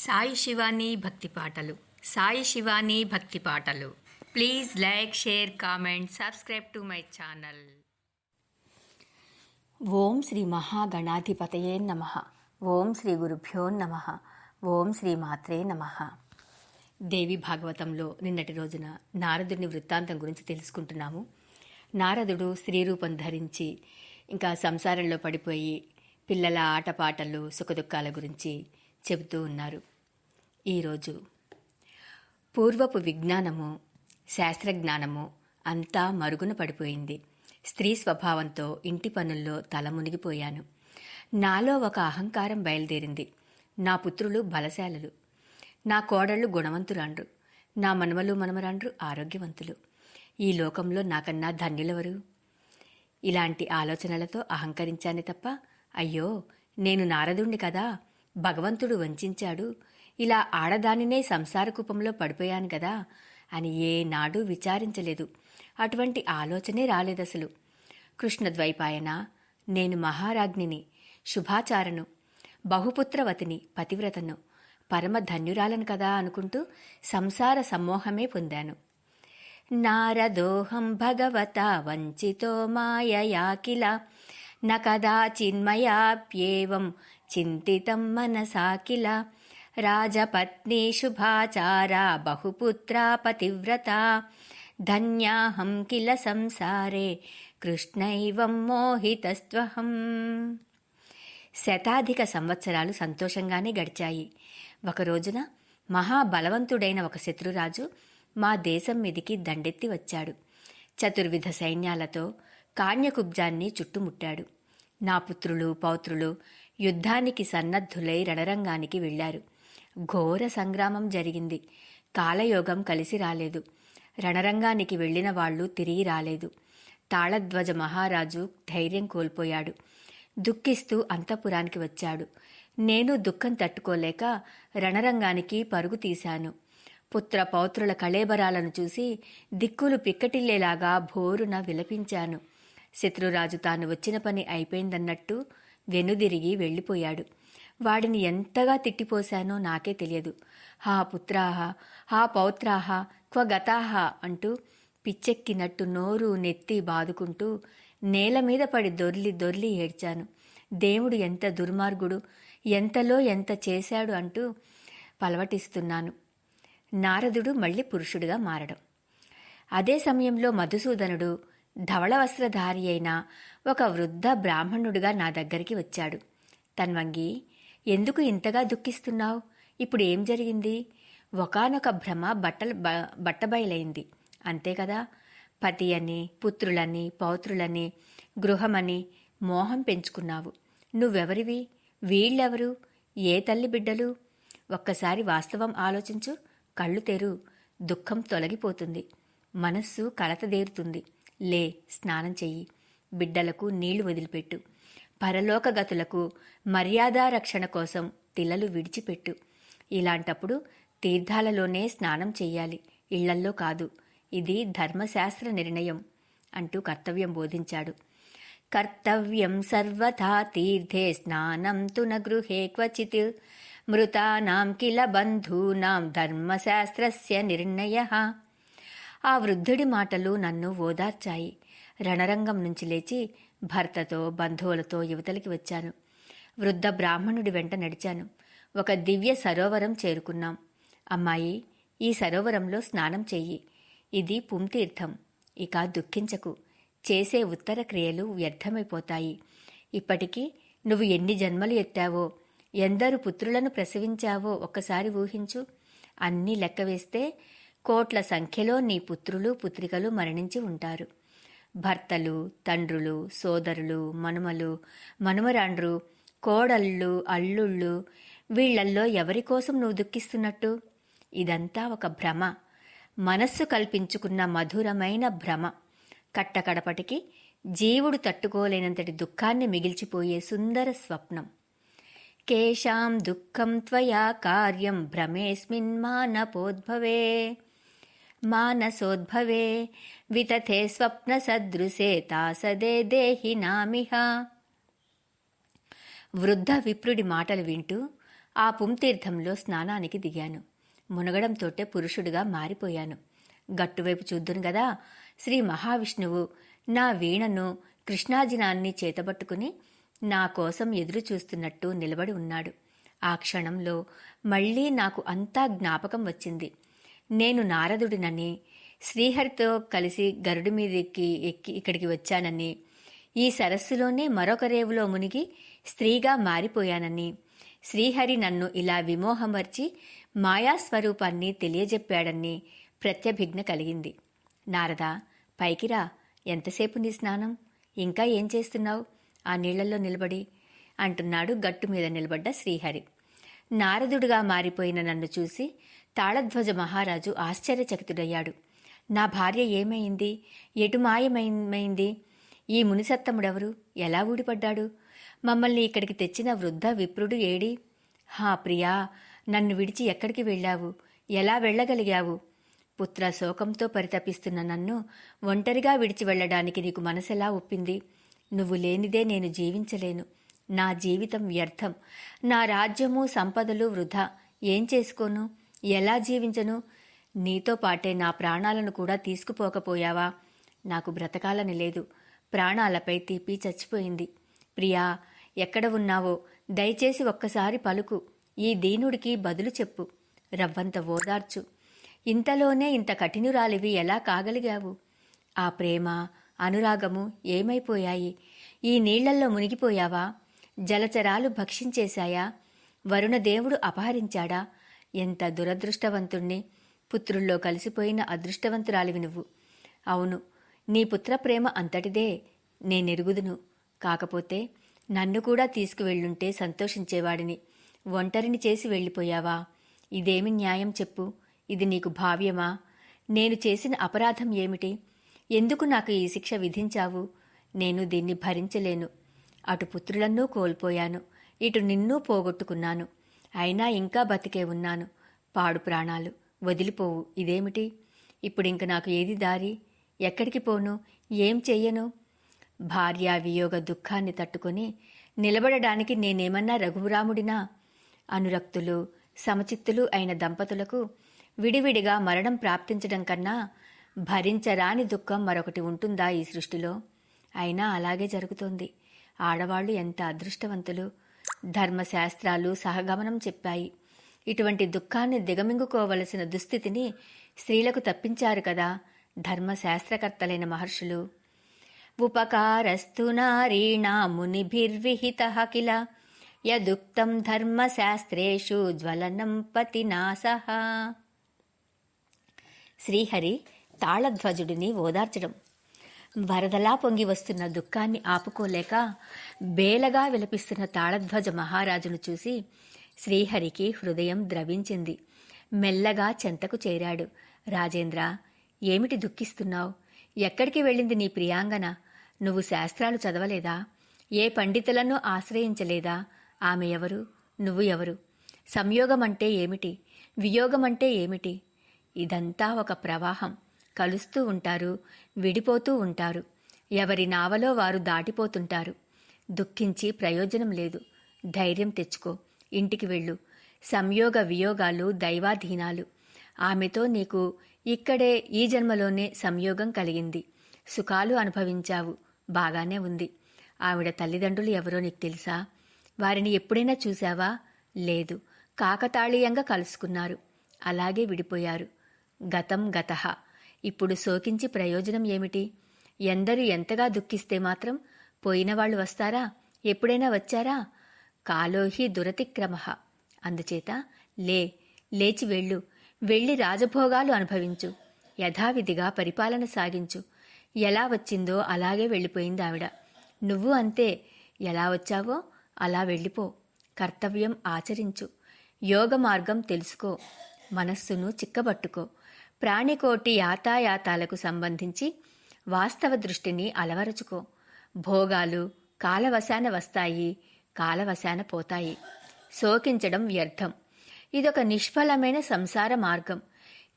సాయి శివాని భక్తి పాటలు. సాయి శివాని భక్తి పాటలు. Please like share comment subscribe to my channel. ఓం శ్రీ మహాగణాధిపతయే నమ. ఓం శ్రీ గురుభ్యో నమ. ఓం శ్రీ మాత్రే నమ. దేవి భాగవతంలో నిన్నటి రోజున నారదుని వృత్తాంతం గురించి తెలుసుకుంటున్నాము. నారదుడు స్త్రీ రూపం ధరించి ఇంకా సంసారంలో పడిపోయి పిల్లల ఆటపాటలు సుఖదుఖాల గురించి చెబుతూ ఉన్నారు. ఈరోజు పూర్వపు విజ్ఞానము శాస్త్రజ్ఞానము అంతా మరుగున పడిపోయింది. స్త్రీ స్వభావంతో ఇంటి పనుల్లో తల మునిగిపోయాను. నాలో ఒక అహంకారం బయలుదేరింది. నా పుత్రులు బలశాలలు. నా కోడళ్ళు గుణవంతురాండ్రు. నా మనమలు మనమరాండ్రు ఆరోగ్యవంతులు. ఈ లోకంలో నాకన్నా ధన్యులెవరు? ఇలాంటి ఆలోచనలతో అహంకరించానే తప్ప అయ్యో నేను నారదుణ్ణి కదా? భగవంతుడు వంచాడు. ఇలా ఆడదానినే సంసారకూపంలో పడిపోయాను కదా అని ఏనాడు విచారించలేదు. అటువంటి ఆలోచనే రాలేదసలు. కృష్ణద్వైపాయన నేను మహారాజ్ఞిని శుభాచారను బహుపుత్రవతిని పతివ్రతను పరమధన్యురాలను కదా అనుకుంటూ సంసార సమ్మోహమే పొందాను. నారదోహం భగవత వంచితో మాయయా చిన్మయాప్యేవం న కదాచిన్మయాప్యేవం చింతితం మనసా రాజపత్ని శుభాచారా బహుపుత్రా పతివ్రత. ధన్యాహం కిల సంసారే కృష్ణైవం మోహితస్త్వహం శతాధిక సంవత్సరాలు సంతోషంగానే గడిచాయి. ఒక రోజున మహాబలవంతుడైన ఒక శత్రురాజు మా దేశం మీదికి దండెత్తి వచ్చాడు. చతుర్విధ సైన్యాలతో కాణ్యకుబ్జాన్ని చుట్టుముట్టాడు. నా పుత్రులు పౌత్రులు యుద్ధానికి సన్నద్ధులై రణరంగానికి వెళ్ళారు ఘోర సంగ్రామం జరిగింది. కాలయోగం కలిసి రాలేదు. రణరంగానికి వెళ్ళిన వాళ్ళు తిరిగి రాలేదు. తాళధ్వజ మహారాజు ధైర్యం కోల్పోయాడు. దుఃఖిస్తూ అంతఃపురానికి వచ్చాడు. నేను దుఃఖం తట్టుకోలేక రణరంగానికి పరుగు తీశాను. పుత్ర పౌత్రుల కళేబరాలను చూసి దిక్కులు పిక్కటిల్లేలాగా భోరున విలపించాను. శత్రురాజు తాను వచ్చిన పని అయిపోయిందన్నట్టు వెనుదిరిగి వెళ్ళిపోయాడు. వాడిని ఎంతగా తిట్టిపోశానో నాకే తెలియదు. హా పుత్రాహ హా పౌత్రాహ క్వ గతాహ అంటూ పిచ్చెక్కినట్టు నోరు నెత్తి బాదుకుంటూ నేల మీద పడి దొర్లి దొర్లి ఏడ్చాను. దేవుడు ఎంత దుర్మార్గుడు ఎంతలో ఎంత చేశాడు అంటూ పలవటిస్తున్నాను. నారదుడు మళ్ళీ పురుషుడిగా మారడం. అదే సమయంలో మధుసూదనుడు ధవళ వస్త్రధారి అయిన ఒక వృద్ధ బ్రాహ్మణుడిగా నా దగ్గరికి వచ్చాడు. తన్వంగి ఎందుకు ఇంతగా దుఃఖిస్తున్నావు? ఇప్పుడు ఏం జరిగింది? ఒకనొక భ్రమ బట్టలు బట్టబయలైంది అంతే కదా? పతి అని పుత్రులని పౌత్రులని గృహమని మోహం పెంచుకున్నావు. నువ్వెవరివి? వీళ్ళెవరు? ఏ తల్లి బిడ్డలు? ఒక్కసారి వాస్తవం ఆలోచించు కళ్ళు తెరు. దుఃఖం తొలగిపోతుంది. మనస్సు కలతదేరుతుంది లే స్నానం చెయ్యి. బిడ్డలకు నీళ్ళు వదిలిపెట్టు. పరలోకగతులకు మర్యాదారక్షణ కోసం తిల్లలు విడిచిపెట్టు. ఇలాంటప్పుడు తీర్థాలలోనే స్నానం చెయ్యాలి. ఇళ్ళల్లో కాదు. ఇది ధర్మశాస్త్ర నిర్ణయం అంటూ కర్తవ్యం బోధించాడు. కర్తవ్యం సర్వథా తీర్థే స్నానం తున గృహే క్వచిత్. మృతానాం కిల బంధూనాం ధర్మశాస్త్రస్య నిర్ణయ. ఆ వృద్ధుడి మాటలు నన్ను ఓదార్చాయి. రణరంగం నుంచి లేచి భర్తతో బంధువులతో యువతలకి వచ్చాను. వృద్ధ బ్రాహ్మణుడి వెంట నడిచాను. ఒక దివ్య సరోవరం చేరుకున్నాం. అమ్మాయి ఈ సరోవరంలో స్నానం చెయ్యి. ఇది పుంతీర్థం. ఇక దుఃఖించకు. చేసే ఉత్తర క్రియలు వ్యర్థమైపోతాయి. ఇప్పటికీ నువ్వు ఎన్ని జన్మలు ఎత్తావో ఎందరు పుత్రులను ప్రసవించావో ఒక్కసారి ఊహించు. అన్నీ లెక్క వేస్తే కోట్ల సంఖ్యలో నీ పుత్రులు పుత్రికలు మరణించి ఉంటారు. భర్తలు తండ్రులు సోదరులు మనుమలు మనుమరాండ్రు కోడళ్ళు అల్లుళ్ళు వీళ్ళల్లో ఎవరి కోసం నువ్వు దుఃఖిస్తున్నట్టు? ఇదంతా ఒక భ్రమ. మనస్సు కల్పించుకున్న మధురమైన భ్రమ. కట్టకడపటికి జీవుడు తట్టుకోలేనంతటి దుఃఖాన్ని మిగిల్చిపోయే సుందర స్వప్నం. కేశాం దుఃఖం త్వయా కార్యం భ్రమేస్మిన్ మానపోద్భవే. మానసోద్భవే వితథే స్వప్న సదృశే తాసదే దేహి నామిహ వృద్ధ విప్రుడి మాటలు వింటూ ఆ పుంతీర్థంలో స్నానానికి దిగాను. మునగడంతోటే పురుషుడిగా మారిపోయాను. గట్టువైపు చూద్దును గదా శ్రీ మహావిష్ణువు నా వీణను కృష్ణాజినాన్ని చేతబట్టుకుని నా కోసం ఎదురు చూస్తున్నట్టు నిలబడి ఉన్నాడు. ఆ క్షణంలో మళ్ళీ నాకు అంతా జ్ఞాపకం వచ్చింది. నేను నారదుడినని శ్రీహరితో కలిసి గరుడి మీదకి ఎక్కి ఇక్కడికి వచ్చానని ఈ సరస్సులోనే మరొక రేవులో మునిగి స్త్రీగా మారిపోయానని శ్రీహరి నన్ను ఇలా విమోహమర్చి మాయాస్వరూపాన్ని తెలియజెప్పాడని ప్రత్యభిజ్ఞ కలిగింది. నారద పైకిరా ఎంతసేపు నీ స్నానం? ఇంకా ఏం చేస్తున్నావు? ఆ నీళ్ళలో నిలబడి అంటున్నాడు గట్టు మీద నిలబడ్డ శ్రీహరి. నారదుడుగా మారిపోయిన నన్ను చూసి తాళధ్వజ మహారాజు ఆశ్చర్యచకితుడయ్యాడు. నా భార్య ఏమైంది? ఎటు మాయమైంది? ఈ మునిసత్తముడెవరు? ఎలా ఊడిపడ్డాడు? మమ్మల్ని ఇక్కడికి తెచ్చిన వృద్ధ విప్రుడు ఏడి? హా ప్రియా నన్ను విడిచి ఎక్కడికి వెళ్ళావు? ఎలా వెళ్ళగలిగావు? పుత్ర శోకంతో పరితపిస్తున్న నన్ను ఒంటరిగా విడిచి వెళ్ళడానికి నీకు మనసెలా ఒప్పింది? నువ్వు లేనిదే నేను జీవించలేను. నా జీవితం వ్యర్థం. నా రాజ్యము సంపదలు వృధా. ఏం చేసుకోను? ఎలా జీవించను? నీతో పాటే నా ప్రాణాలను కూడా తీసుకుపోకపోయావా? నాకు బ్రతకాలని లేదు. ప్రాణాలపై తీపి చచ్చిపోయింది. ప్రియా ఎక్కడ ఉన్నావో? దయచేసి ఒక్కసారి పలుకు. ఈ దీనుడికి బదులు చెప్పు. రవ్వంత ఓదార్చు. ఇంతలోనే ఇంత కఠినురాలివి ఎలా కాగలిగావు? ఆ ప్రేమ అనురాగము ఏమైపోయాయి? ఈ నీళ్ళల్లో మునిగిపోయావా? జలచరాలు భక్షించేశాయా? వరుణదేవుడు అపహరించాడా? ఎంత దురదృష్టవంతుణ్ణి. పుత్రుల్లో కలిసిపోయిన అదృష్టవంతురాలివి నువ్వు. అవును నీ పుత్ర ప్రేమ అంతటిదే. నేనెరుగుదును కాకపోతే నన్ను కూడా తీసుకువెళ్ళుంటే సంతోషించేవాడిని. ఒంటరిని చేసి వెళ్ళిపోయావా? ఇదేమి న్యాయం చెప్పు. ఇది నీకు భావ్యమా? నేను చేసిన అపరాధం ఏమిటి? ఎందుకు నాకు ఈ శిక్ష విధించావు? నేను దీన్ని భరించలేను. అటు పుత్రులన్నూ కోల్పోయాను. ఇటు నిన్నూ పోగొట్టుకున్నాను. అయినా ఇంకా బతికే ఉన్నాను. పాడు ప్రాణాలు వదిలిపోవు. ఇదేమిటి? ఇప్పుడింక నాకు ఏది దారి? ఎక్కడికి పోను? ఏం చెయ్యను? భార్యా వియోగ దుఃఖాన్ని తట్టుకొని నిలబడడానికి నేనేమన్నా రఘురాముడినా? అనురక్తులు సమచిత్తులు అయిన దంపతులకు విడివిడిగా మరణం ప్రాప్తించడం కన్నా భరించరాని దుఃఖం మరొకటి ఉంటుందా ఈ సృష్టిలో? అయినా అలాగే జరుగుతోంది. ఆడవాళ్ళు ఎంత అదృష్టవంతులు ధర్మశాస్త్రాలు సహగమనం చెప్పాయి. ఇటువంటి దుఃఖాన్ని దిగమింగుకోవలసిన దుస్థితిని స్త్రీలకు తప్పించారు కదా ధర్మశాస్త్రకర్తలైన మహర్షులు. ఉపకారస్తు నారీణా మునిభిర్విహిత కిల యదుక్తం ధర్మశాస్త్రేషు జ్వలనం పతినాసహ శ్రీహరి తాళధ్వజుడిని ఓదార్చడం. వరదలా పొంగి వస్తున్న దుఃఖాన్ని ఆపుకోలేక బేలగా విలపిస్తున్న తాళధ్వజ మహారాజును చూసి శ్రీహరికి హృదయం ద్రవించింది. మెల్లగా చెంతకు చేరాడు. రాజేంద్ర ఏమిటి దుఃఖిస్తున్నావు? ఎక్కడికి వెళ్ళింది నీ ప్రియాంగన? నువ్వు శాస్త్రాలు చదవలేదా? ఏ పండితులను ఆశ్రయించలేదా? ఆమె ఎవరు? నువ్వు ఎవరు? సంయోగం అంటే ఏమిటి? వియోగం అంటే ఏమిటి? ఇదంతా ఒక ప్రవాహం. కలుస్తూ ఉంటారు విడిపోతూ ఉంటారు. ఎవరి నావలో వారు దాటిపోతుంటారు. దుఃఖించి ప్రయోజనం లేదు. ధైర్యం తెచ్చుకో. ఇంటికి వెళ్ళు. సంయోగ వియోగాలు దైవాధీనాలు. ఆమెతో నీకు ఇక్కడే ఈ జన్మలోనే సంయోగం కలిగింది. సుఖాలు అనుభవించావు. బాగానే ఉంది. ఆవిడ తల్లిదండ్రులు ఎవరో నీకు తెలుసా? వారిని ఎప్పుడైనా చూశావా? లేదు. కాకతాళీయంగా కలుసుకున్నారు. అలాగే విడిపోయారు. గతం గతహ ఇప్పుడు శోకించి ప్రయోజనం ఏమిటి? ఎందరు ఎంతగా దుఃఖిస్తే మాత్రం పోయిన వాళ్ళు వస్తారా? ఎప్పుడైనా వచ్చారా? కాలోహి దురతిక్రమ. అందుచేత లే లేచి వెళ్ళు. వెళ్ళి రాజభోగాలు అనుభవించు. యథావిధిగా పరిపాలన సాగించు. ఎలా వచ్చిందో అలాగే వెళ్ళిపోయింది ఆవిడ. నువ్వు అంతే. ఎలా వచ్చావో అలా వెళ్ళిపో. కర్తవ్యం ఆచరించు. యోగ మార్గం తెలుసుకో. మనస్సును చిక్కబట్టుకో. ప్రాణికోటి యాతాయాతాలకు సంబంధించి వాస్తవ దృష్టిని అలవరచుకో. భోగాలు కాలవశాన వస్తాయి కాలవశాన పోతాయి. శోకించడం వ్యర్థం. ఇదొక నిష్ఫలమైన సంసార మార్గం.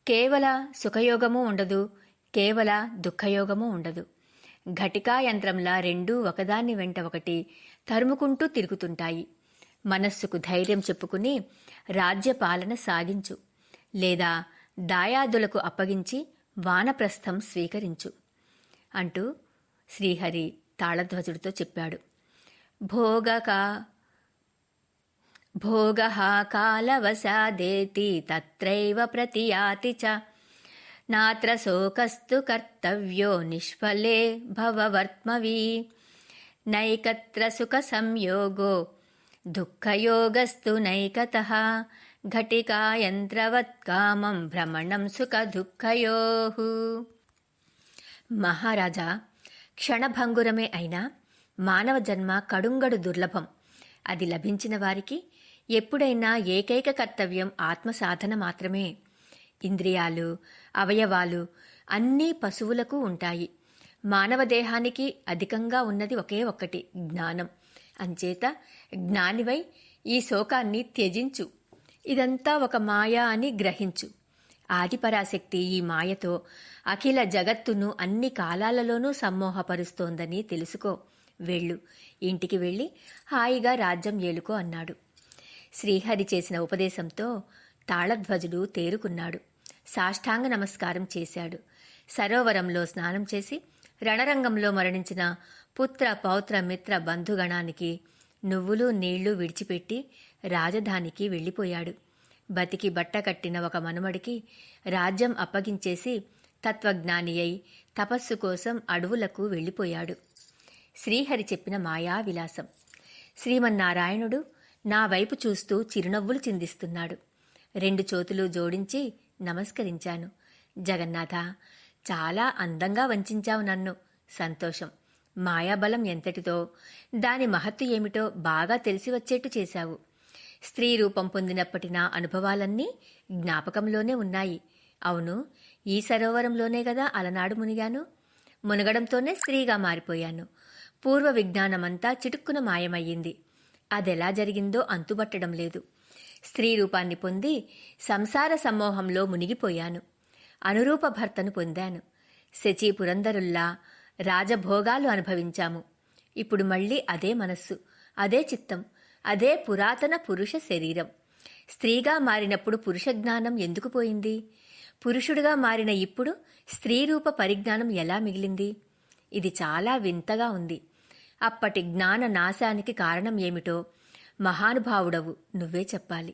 కేవల సుఖయోగము ఉండదు కేవల దుఃఖయోగము ఉండదు. ఘటికా యంత్రంలా రెండూ ఒకదాన్ని వెంట ఒకటి తరుముకుంటూ తిరుగుతుంటాయి. మనస్సుకు ధైర్యం చెప్పుకుని రాజ్యపాలన సాగించు. లేదా దాయాదులకు అప్పగించి వానప్రస్థం స్వీకరించు అంటూ శ్రీహరి తాళధ్వజుడితో చెప్పాడు. భోగక భోగ కాలవశాదేతి తత్రైవ ప్రతియాతి చ. నాత్ర శోకస్తు కర్తవ్యో నిష్ఫలే భవవర్త్మవీ. నైకత్ర సుఖ సంయోగో దుఃఖయోగస్తు నైకత. ఘటికాయంత్రవత్కామం భ్రమణం సుఖ దుఃఖయో మహారాజా క్షణభంగురమే అయినా మానవ జన్మ కడుంగడు దుర్లభం. అది లభించిన వారికి ఎప్పుడైనా ఏకైక కర్తవ్యం ఆత్మసాధన మాత్రమే. ఇంద్రియాలు అవయవాలు అన్నీ పశువులకు ఉంటాయి. మానవ దేహానికి అధికంగా ఉన్నది ఒకే ఒక్కటి జ్ఞానం. అంచేత జ్ఞానివై ఈ శోకాన్ని త్యజించు. ఇదంతా ఒక మాయ అని గ్రహించు. ఆదిపరాశక్తి ఈ మాయతో అఖిల జగత్తును అన్ని కాలాలలోనూ సమ్మోహపరుస్తోందని తెలుసుకో. వెళ్ళు. ఇంటికి వెళ్ళి హాయిగా రాజ్యం ఏలుకో అన్నాడు. శ్రీహరి చేసిన ఉపదేశంతో తాళధ్వజుడు తేరుకున్నాడు. సాష్టాంగ నమస్కారం చేశాడు. సరోవరంలో స్నానం చేసి రణరంగంలో మరణించిన పుత్ర పౌత్ర మిత్ర బంధుగణానికి నువ్వులు నీళ్ళు విడిచిపెట్టి రాజధానికి వెళ్ళిపోయాడు. బతికి బట్ట కట్టిన ఒక మనుమడికి రాజ్యం అప్పగించేసి తత్వజ్ఞాని అయి తపస్సు కోసం అడవులకు వెళ్ళిపోయాడు. శ్రీహరి చెప్పిన మాయా విలాసం శ్రీమన్నారాయణుడు నా వైపు చూస్తూ చిరునవ్వులు చిందిస్తున్నాడు. రెండు చేతులు జోడించి నమస్కరించాను. జగన్నాథ చాలా అందంగా వంచావు నన్ను. సంతోషం. మాయాబలం ఎంతటితో దాని మహత్తు ఏమిటో బాగా తెలిసి వచ్చేట్టు చేశావు. స్త్రీ రూపం పొందినప్పటి నా అనుభవాలన్నీ జ్ఞాపకంలోనే ఉన్నాయి. అవును ఈ సరోవరంలోనే కదా అలనాడు మునిగాను. మునగడంతోనే స్త్రీగా మారిపోయాను. పూర్వ విజ్ఞానమంతా చిటుక్కున మాయమయ్యింది. అదెలా జరిగిందో అంతుబట్టడం లేదు. స్త్రీ రూపాన్ని పొంది సంసార సమ్మోహంలో మునిగిపోయాను. అనురూప భర్తను పొందాను. శచి పురందరుల్లా రాజభోగాలు అనుభవించాము. ఇప్పుడు మళ్ళీ అదే మనస్సు అదే చిత్తం. అదే పురాతన పురుష శరీరం. స్త్రీగా మారినప్పుడు పురుష జ్ఞానం ఎందుకు పోయింది? పురుషుడిగా మారిన ఇప్పుడు స్త్రీ రూప పరిజ్ఞానం ఎలా మిగిలింది? ఇది చాలా వింతగా ఉంది. అప్పటి జ్ఞాన నాశానికి కారణం ఏమిటో మహానుభావుడవు నువ్వే చెప్పాలి.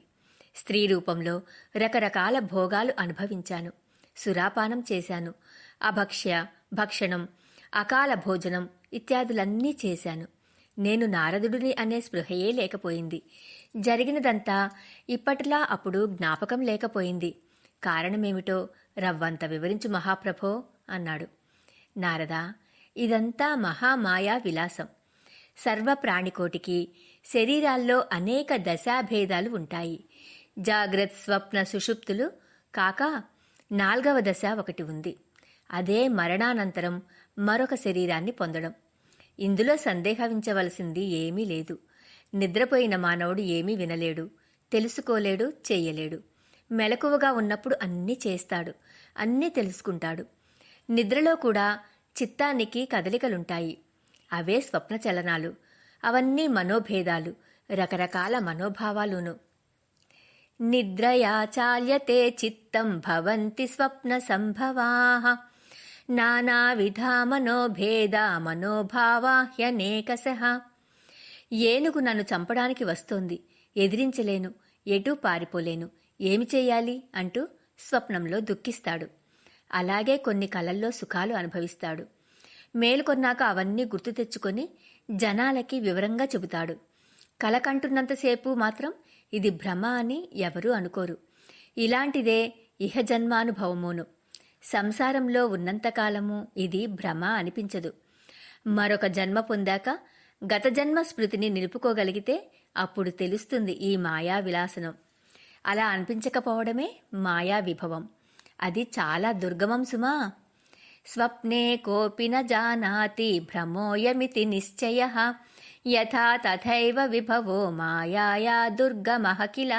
స్త్రీ రూపంలో రకరకాల భోగాలు అనుభవించాను. సురాపానం చేశాను. అభక్ష్య భక్షణం అకాల భోజనం ఇత్యాదులన్నీ చేశాను. నేను నారదుడిని అనే స్పృహయే లేకపోయింది. జరిగినదంతా ఇప్పటిలా అప్పుడు జ్ఞాపకం లేకపోయింది. కారణమేమిటో రవ్వంత వివరించు మహాప్రభో అన్నాడు. నారద ఇదంతా మహామాయా విలాసం. సర్వప్రాణికోటికి శరీరాల్లో అనేక దశాభేదాలు ఉంటాయి. జాగ్రత్ స్వప్న సుషుప్తులు కాక నాల్గవ దశ ఒకటి ఉంది. అదే మరణానంతరం మరొక శరీరాన్ని పొందడం. ఇందులో సందేహించవలసింది ఏమీ లేదు. నిద్రపోయిన మానవుడు ఏమీ వినలేడు తెలుసుకోలేడు చేయలేడు. మెలకువగా ఉన్నప్పుడు అన్నీ చేస్తాడు అన్నీ తెలుసుకుంటాడు. నిద్రలో కూడా చిత్తానికి కదలికలుంటాయి. అవే స్వప్న చలనాలు అవన్నీ మనోభేదాలు రకరకాల మనోభావాలును. నిద్రయా చాల్యతే చిత్తం భవంతి స్వప్న సంభవా. నానావిధా మనోభేద మనోభావాహ్యనేకశ ఏనుగు నన్ను చంపడానికి వస్తోంది. ఎదిరించలేను. ఎటూ పారిపోలేను. ఏమి చేయాలి? అంటూ స్వప్నంలో దుఃఖిస్తాడు. అలాగే కొన్ని కలల్లో సుఖాలు అనుభవిస్తాడు. మేలుకొన్నాక అవన్నీ గుర్తు తెచ్చుకొని జనాలకి వివరంగా చెబుతాడు. కలకంటున్నంతసేపు మాత్రం ఇది భ్రమ అని ఎవరూ అనుకోరు. ఇలాంటిదే ఇహజన్మానుభవమును. సంసారంలో ఉన్నంతకాలము ఇది భ్రమ అనిపించదు. మరొక జన్మ పొందాక గత జన్మ స్మృతిని నిలుపుకోగలిగితే అప్పుడు తెలుస్తుంది ఈ మాయా విలాసనం అలా అనిపించకపోవడమే మాయా విభవం అది చాలా దుర్గమం సుమా. స్వప్నే కోపిన జానాతి భ్రమోయమితి నిశ్చయ. యథా తథైవ విభవో మాయాయా దుర్గమః కిల.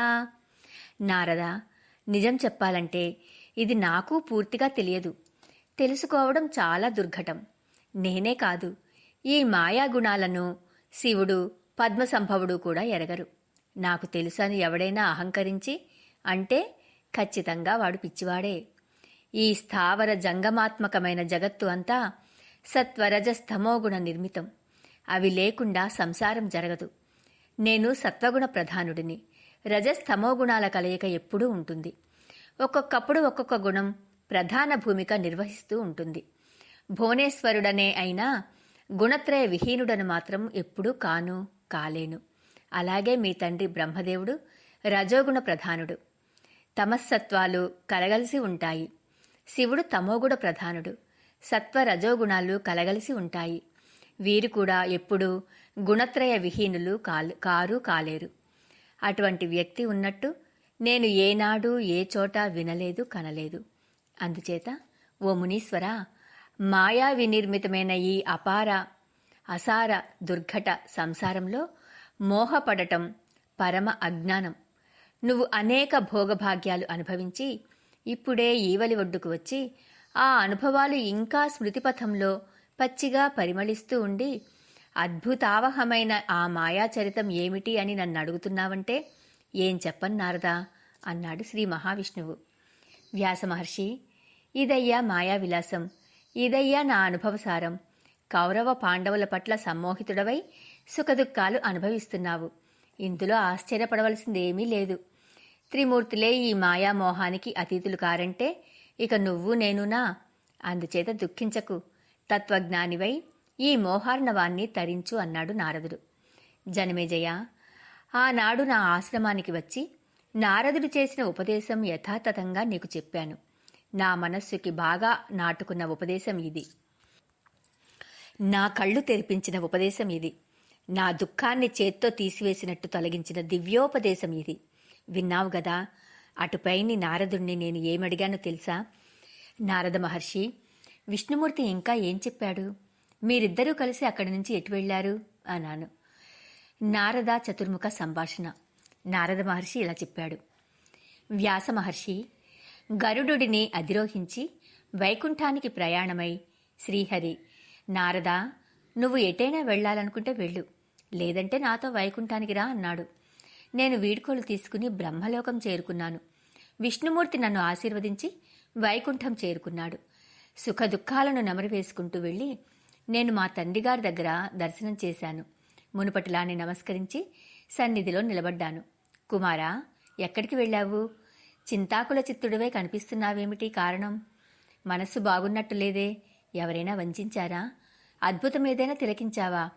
నారద నిజం చెప్పాలంటే ఇది నాకు పూర్తిగా తెలియదు. తెలుసుకోవడం చాలా దుర్ఘటం. నేనే కాదు. ఈ మాయా గుణాలను శివుడు పద్మసంభవుడు కూడా ఎరగరు. నాకు తెలుసని ఎవడైనా అహంకరించి అంటే ఖచ్చితంగా వాడు పిచ్చివాడే. ఈ స్థావర జంగమాత్మకమైన జగత్తు అంతా సత్వరజస్తమోగుణ నిర్మితం. అవి లేకుండా సంసారం జరగదు. నేను సత్వగుణ ప్రధానుడిని. రజస్తమోగుణాల కలయిక ఎప్పుడూ ఉంటుంది. ఒక్కొక్కప్పుడు ఒక్కొక్క గుణం ప్రధాన భూమిక నిర్వహిస్తూ ఉంటుంది. భువనేశ్వరుడనే అయినా గుణత్రయ విహీనుడను మాత్రం ఎప్పుడూ కాను కాలేను. అలాగే మీ తండ్రి బ్రహ్మదేవుడు రజోగుణ ప్రధానుడు. తమస్సత్వాలు కలగలిసి ఉంటాయి. శివుడు తమోగుణ ప్రధానుడు. సత్వ రజోగుణాలు కలగలిసి ఉంటాయి. వీరు కూడా ఎప్పుడూ గుణత్రయ విహీనులు కాలు కారు కాలేరు. అటువంటి వ్యక్తి ఉన్నట్టు నేను ఏనాడు ఏ చోట వినలేదు కనలేదు. అందుచేత ఓ మునీశ్వర మాయా వినిర్మితమైన ఈ అపార అసార దుర్ఘట సంసారంలో మోహపడటం పరమ అజ్ఞానం. నువ్వు అనేక భోగభాగ్యాలు అనుభవించి ఇప్పుడే ఈవలి ఒడ్డుకు వచ్చి ఆ అనుభవాలు ఇంకా స్మృతిపథంలో పచ్చిగా పరిమళిస్తూ ఉండి అద్భుతావహమైన ఆ మాయాచరితం ఏమిటి అని నన్ను అడుగుతున్నావంటే ఏం చెప్పన్నారదా అన్నాడు శ్రీ మహావిష్ణువు. వ్యాస మహర్షి ఇదయ్యా మాయా విలాసం ఇదయ్యా నా అనుభవసారం కౌరవ పాండవుల పట్ల సమ్మోహితుడవై సుఖదుఖాలు అనుభవిస్తున్నావు. ఇందులో ఆశ్చర్యపడవలసిందేమీ లేదు. త్రిమూర్తులే ఈ మాయామోహానికి అతీతులు కారంటే ఇక నువ్వు నేనునా? అందుచేత దుఃఖించకు. తత్వజ్ఞానివై ఈ మోహార్ణవాన్ని తరించు అన్నాడు నారదుడు. జనమేజయ ఆనాడు నా ఆశ్రమానికి వచ్చి నారదుడు చేసిన ఉపదేశం యథాతథంగా నీకు చెప్పాను. నా మనస్సుకి బాగా నాటుకున్న ఉపదేశం ఇది. నా కళ్ళు తెరిపించిన ఉపదేశం ఇది. నా దుఃఖాన్ని చేత్తో తీసివేసినట్టు తొలగించిన దివ్యోపదేశం ఇది. విన్నావు గదా అటుపైని నారదుణ్ణి నేను ఏమడిగానో తెలుసా? నారద మహర్షి విష్ణుమూర్తి ఇంకా ఏం చెప్పాడు? మీరిద్దరూ కలిసి అక్కడి నుంచి ఎటు వెళ్ళారు? అన్నాను. నారద చతుర్ముఖ సంభాషణ. నారద మహర్షి ఇలా చెప్పాడు. వ్యాస మహర్షి గరుడుడిని అధిరోహించి వైకుంఠానికి ప్రయాణమై శ్రీహరి నారద నువ్వు ఎటైనా వెళ్ళాలనుకుంటే వెళ్ళు. లేదంటే నాతో వైకుంఠానికి రా అన్నాడు. నేను వీడ్కోలు తీసుకుని బ్రహ్మలోకం చేరుకున్నాను. విష్ణుమూర్తి నన్ను ఆశీర్వదించి వైకుంఠం చేరుకున్నాడు. సుఖ దుఃఖాలను నెమరు వెళ్ళి నేను మా తండ్రిగారి దగ్గర దర్శనం చేశాను. మునుపటిలానే నమస్కరించి సన్నిధిలో నిలబడ్డాను. కుమారా ఎక్కడికి వెళ్ళావు? చింతాకుల చిత్తుడివే కనిపిస్తున్నావేమిటి కారణం? మనస్సు బాగున్నట్టు లేదే. ఎవరైనా వంచారా? అద్భుతం ఏదైనా తిలకించావా?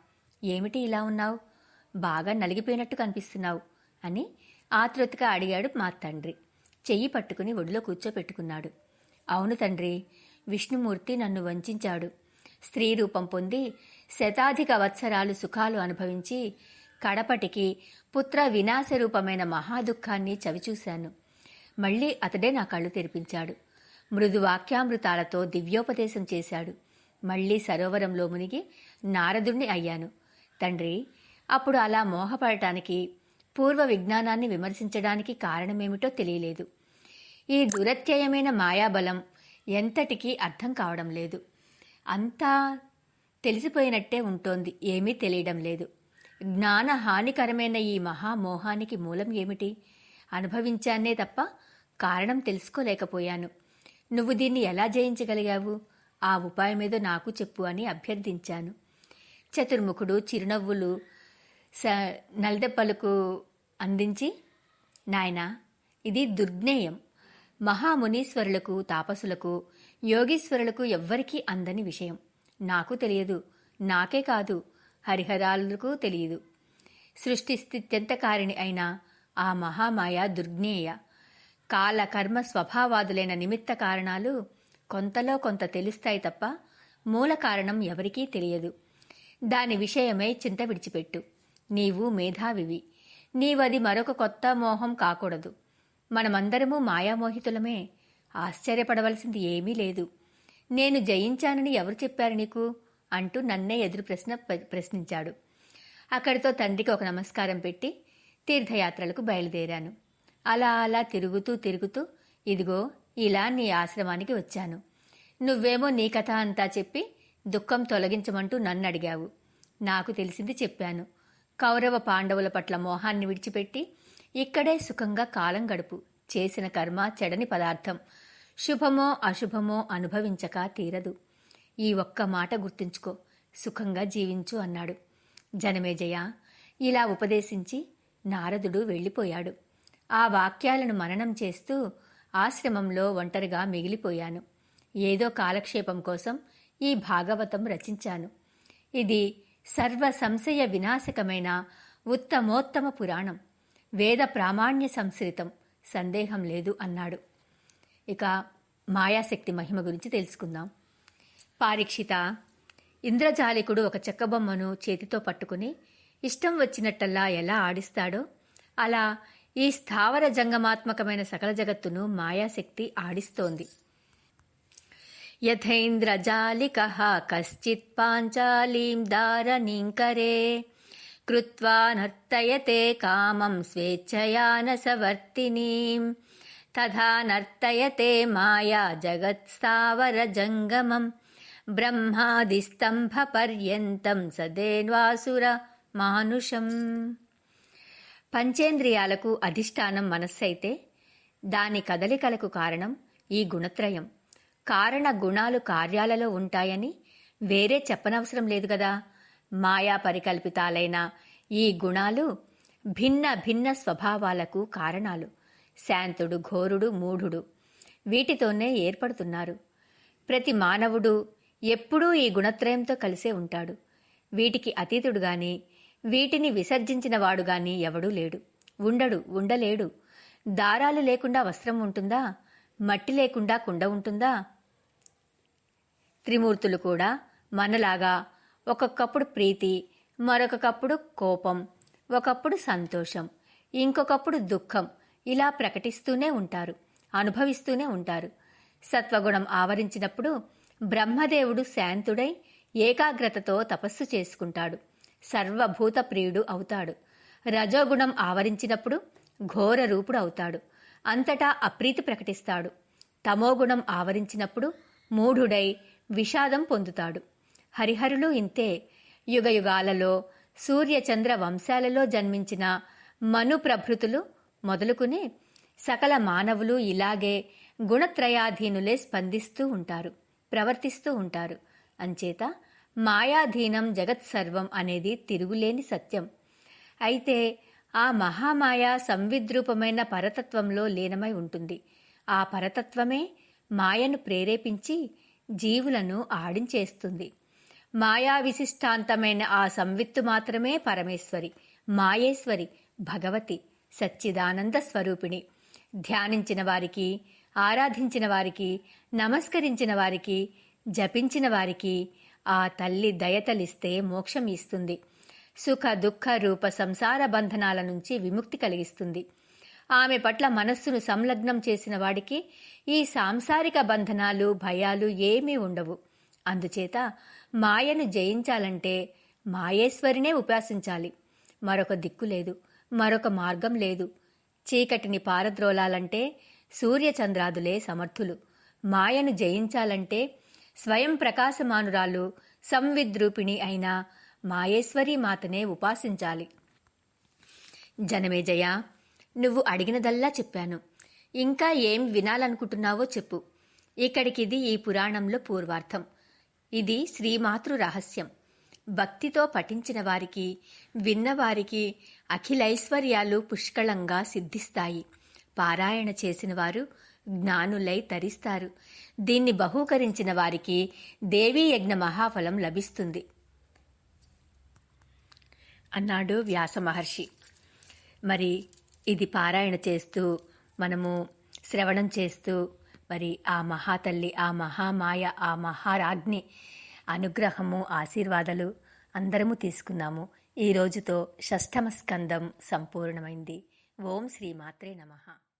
ఏమిటి ఇలా ఉన్నావు? బాగా నలిగిపోయినట్టు కనిపిస్తున్నావు అని ఆతృతగా అడిగాడు మా తండ్రి. చెయ్యి పట్టుకుని ఒడిలో కూర్చోపెట్టుకున్నాడు. అవును తండ్రి విష్ణుమూర్తి నన్ను వంచాడు. స్త్రీ రూపం పొంది శతాధిక వత్సరాలు సుఖాలు అనుభవించి కడపటికి పుత్ర వినాశ రూపమైన మహాదుఖాన్ని చవిచూశాను. మళ్ళీ అతడే నా కళ్ళు తెరిపించాడు. మృదు వాక్యామృతాలతో దివ్యోపదేశం చేశాడు. మళ్ళీ సరోవరంలో మునిగి నారదుణ్ణి అయ్యాను. తండ్రి అప్పుడు అలా మోహపడటానికి పూర్వ విజ్ఞానాన్ని విమర్శించడానికి కారణమేమిటో తెలియలేదు. ఈ దురత్యయమైన మాయాబలం ఎంతటికీ అర్థం కావడం లేదు. అంతా తెలిసిపోయినట్టే ఉంటోంది. ఏమీ తెలియడం లేదు. జ్ఞాన హానికరమైన ఈ మహామోహానికి మూలం ఏమిటి? అనుభవించానే తప్ప కారణం తెలుసుకోలేకపోయాను. నువ్వు దీన్ని ఎలా జయించగలిగావు? ఆ ఉపాయమేదో నాకు చెప్పు అని అభ్యర్థించాను. చతుర్ముఖుడు చిరునవ్వులు స నల్దెప్పలకు అందించి నాయనా ఇది దుర్జ్ఞేయం. మహామునీశ్వరులకు తాపసులకు యోగీశ్వరులకు ఎవ్వరికీ అందని విషయం. నాకు తెలియదు. నాకే కాదు. హరిహరాలకు తెలియదు. సృష్టి స్థిత్యంతకారిణి అయిన ఆ మహామాయ దుర్జ్ఞేయ కాల కర్మ స్వభావాదులైన నిమిత్త కారణాలు కొంతలో కొంత తెలుస్తాయి తప్ప మూల కారణం ఎవరికీ తెలియదు. దాని విషయమై చింత విడిచిపెట్టు. నీవు మేధావివి. నీవది మరొక కొత్త మోహం కాకూడదు. మనమందరము మాయామోహితులమే. ఆశ్చర్యపడవలసింది ఏమీ లేదు. నేను జయించానని ఎవరు చెప్పారు నీకు? అంటూ నన్నే ఎదురు ప్రశ్న ప్రశ్నించాడు. అక్కడితో తండ్రికి ఒక నమస్కారం పెట్టి తీర్థయాత్రలకు బయలుదేరాను. అలా అలా తిరుగుతూ తిరుగుతూ ఇదిగో ఇలా నీ ఆశ్రమానికి వచ్చాను. నువ్వేమో నీ కథ అంతా చెప్పి దుఃఖం తొలగించమంటూ నన్ను అడిగావు నాకు తెలిసింది చెప్పాను. కౌరవ పాండవుల పట్ల మోహాన్ని విడిచిపెట్టి ఇక్కడే సుఖంగా కాలం గడుపు. చేసిన కర్మ చెడని పదార్థం. శుభమో అశుభమో అనుభవించక తీరదు. ఈ ఒక్క మాట గుర్తుంచుకో. సుఖంగా జీవించు అన్నాడు. జనమేజయ ఇలా ఉపదేశించి నారదుడు వెళ్ళిపోయాడు. ఆ వాక్యాలను మననం చేస్తూ ఆశ్రమంలో ఒంటరిగా మిగిలిపోయాను. ఏదో కాలక్షేపం కోసం ఈ భాగవతం రచించాను. ఇది సర్వ సంశయ వినాశకమైన ఉత్తమోత్తమ పురాణం. వేద ప్రామాణ్య సంశ్రితం సందేహం లేదు అన్నాడు. ఇక మాయాశక్తి మహిమ గురించి తెలుసుకుందాం. పారీక్షిత ఇంద్రజాలికుడు ఒక చెక్కబొమ్మను చేతితో పట్టుకుని ఇష్టం వచ్చినట్టల్లా ఎలా ఆడిస్తాడో అలా ఈ స్థావర జంగమాత్మకమైన సకల జగత్తును మాయాశక్తి ఆడిస్తోంది. యథైంద్రజాలిక కశ్చిత్ పాంచాలీం దారనీంకరే కృత్వా నర్తయతే కామం స్వేచ్ఛయానసవర్తినీం నసవర్తినీం తథా నర్తయతే మాయా జగత్స్థావర జంగమం బ్రహ్మాదిస్తంభ పర్యంతం సదేన్వాసుర మానుషం. పంచేంద్రియాలకు అధిష్టానం మనస్సైతే దాని కదలికలకు కారణం ఈ గుణత్రయం. కారణ గుణాలు కార్యాలలో ఉంటాయని వేరే చెప్పనవసరం లేదు కదా మాయా పరికల్పితాలైన ఈ గుణాలు భిన్న భిన్న స్వభావాలకు కారణాలు. శాంతుడు ఘోరుడు మూఢుడు. వీటితోనే ఏర్పడుతున్నారు. ప్రతి మానవుడు ఎప్పుడూ ఈ గుణత్రయంతో కలిసే ఉంటాడు. వీటికి అతీతుడుగాని వీటిని విసర్జించిన వాడుగాని ఎవడూ లేడు. ఉండడు ఉండలేడు. దారాలు లేకుండా వస్త్రం ఉంటుందా? మట్టి లేకుండా కుండ ఉంటుందా? త్రిమూర్తులు కూడా మనలాగా ఒక్కొక్కప్పుడు ప్రీతి మరొకప్పుడు కోపం ఒకప్పుడు సంతోషం ఇంకొకప్పుడు దుఃఖం ఇలా ప్రకటిస్తూనే ఉంటారు అనుభవిస్తూనే ఉంటారు. సత్వగుణం ఆవరించినప్పుడు బ్రహ్మదేవుడు శాంతుడై ఏకాగ్రతతో తపస్సు చేసుకుంటాడు. సర్వభూత ప్రియుడు అవుతాడు. రజోగుణం ఆవరించినప్పుడు ఘోర రూపుడు అవుతాడు. అంతటా అప్రీతి ప్రకటిస్తాడు. తమోగుణం ఆవరించినప్పుడు మూఢుడై విషాదం పొందుతాడు. హరిహరులు ఇంతే. యుగయుగాలలో సూర్యచంద్ర వంశాలలో జన్మించిన మను ప్రభృతులు మొదలుకుని సకల మానవులు ఇలాగే గుణత్రయాధీనులే స్పందిస్తూ ఉంటారు ప్రవర్తిస్తూ ఉంటారు. అంచేత మాయాధీనం జగత్సర్వం అనేది తిరుగులేని సత్యం. అయితే ఆ మహామాయ సంవిద్రూపమైన పరతత్వంలో లీనమై ఉంటుంది. ఆ పరతత్వమే మాయను ప్రేరేపించి జీవులను ఆడించేస్తుంది. మాయా విశిష్టాంతమైన ఆ సంవిత్తు మాత్రమే పరమేశ్వరి మాయేశ్వరి భగవతి. సచ్చిదానంద స్వరూపిణి. ధ్యానించిన వారికి ఆరాధించిన వారికి నమస్కరించిన వారికి జపించిన వారికి ఆ తల్లి దయతలిస్తే మోక్షం ఇస్తుంది. సుఖ దుఃఖ రూప సంసార బంధనాల నుంచి విముక్తి కలిగిస్తుంది. ఆమె పట్ల మనస్సును సంలగ్నం చేసిన వాడికి ఈ సాంసారిక బంధనాలు భయాలు ఏమీ ఉండవు. అందుచేత మాయను జయించాలంటే మాయేశ్వరినే ఉపాసించాలి. మరొక దిక్కు లేదు. మరొక మార్గం లేదు. చీకటిని పారద్రోలాలంటే సూర్యచంద్రాదులే సమర్థులు. మాయను జయించాలంటే స్వయం ప్రకాశమానురాలు సంవిద్రూపిణి అయిన మాయేశ్వరి మాతనే ఉపాసించాలి. జనమేజయ నువ్వు అడిగినదల్లా చెప్పాను. ఇంకా ఏం వినాలనుకుంటున్నావో చెప్పు. ఇక్కడికిది ఈ పురాణంలో పూర్వార్థం. ఇది శ్రీమాతృ రహస్యం. భక్తితో పఠించిన వారికి విన్నవారికి అఖిలైశ్వర్యాలు పుష్కళంగా సిద్ధిస్తాయి. పారాయణ చేసిన వారు జ్ఞానులై తరిస్తారు. దీన్ని బహూకరించిన వారికి దేవీ యజ్ఞ మహాఫలం లభిస్తుంది. అన్నాడు వ్యాస మహర్షి. మరి ఇది పారాయణ చేస్తూ మనము శ్రవణం చేస్తూ మరి ఆ మహాతల్లి ఆ మహామాయ ఆ మహారాజ్ఞి అనుగ్రహము ఆశీర్వాదాలు అందరము తీసుకున్నాము. ఈ రోజుతో షష్ఠమ స్కందం సంపూర్ణమైంది. ఓం శ్రీ మాత్రే నమః.